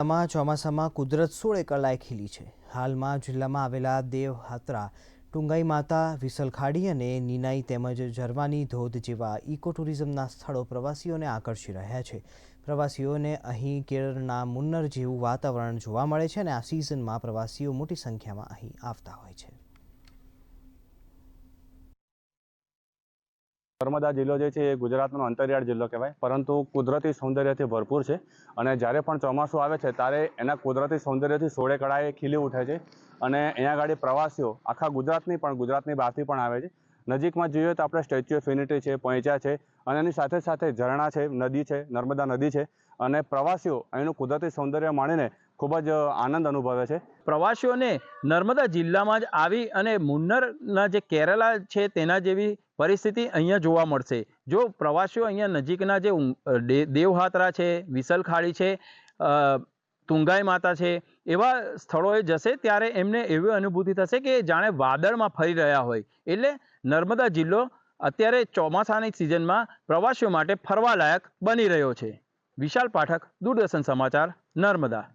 જિલ્લામાં ચોમાસામાં કુદરત સોળે કલાએ ખીલી છે. હાલમાં જિલ્લામાં આવેલા દેવહાત્રા ટુંગાઈ માતા વિસલખાડી અને નીનાઈ તેમજ ઝરવાની ધોધ જેવા ઇકો ટુરિઝમના સ્થળો પ્રવાસીઓને આકર્ષી રહ્યા છે. પ્રવાસીઓને અહીં કેરળના મુન્નર જેવું વાતાવરણ જોવા મળે છે અને આ સિઝનમાં પ્રવાસીઓ મોટી સંખ્યામાં અહીં આવતા હોય છે. નર્મદા જિલ્લો જે છે એ ગુજરાતનો અંતરિયાળ જિલ્લો કહેવાય. પરંતુ કુદરતી સૌંદર્યથી ભરપૂર છે અને જ્યારે પણ ચોમાસું આવે છે ત્યારે એના કુદરતી સૌંદર્યથી સોળે કળાએ ખીલી ઉઠે છે અને અહીંયા આગળ પ્રવાસીઓ આખા ગુજરાતની પણ ગુજરાતની બહારથી પણ આવે છે. નજીકમાં જોઈએ તો આપણે સ્ટેચ્યુ ઓફ યુનિટી છે પોઈચા છે અને એની સાથે સાથે ઝરણા છે, નદી છે, નર્મદા નદી છે અને પ્રવાસીઓ અહીંનું કુદરતી સૌંદર્ય માણીને ખૂબ જ આનંદ અનુભવે છે. પ્રવાસીઓને નર્મદા જિલ્લામાં જ આવી અને મુન્નરના જે કેરલા છે તેના જેવી પરિસ્થિતિ અહીંયા જોવા મળશે. જો પ્રવાસીઓ અહીંયા નજીકના જે દેવહાત્રા છે, વિસલખાડી છે તુંગાઈ માતા છે, એવા સ્થળોએ જશે ત્યારે એમને એવી અનુભૂતિ થશે કે જાણે વાદળમાં ફરી રહ્યા હોય. એટલે નર્મદા જિલ્લો અત્યારે ચોમાસાની સિઝનમાં પ્રવાસીઓ માટે ફરવાલાયક બની રહ્યો છે. વિશાલ પાઠક, દૂરદર્શન સમાચાર, નર્મદા.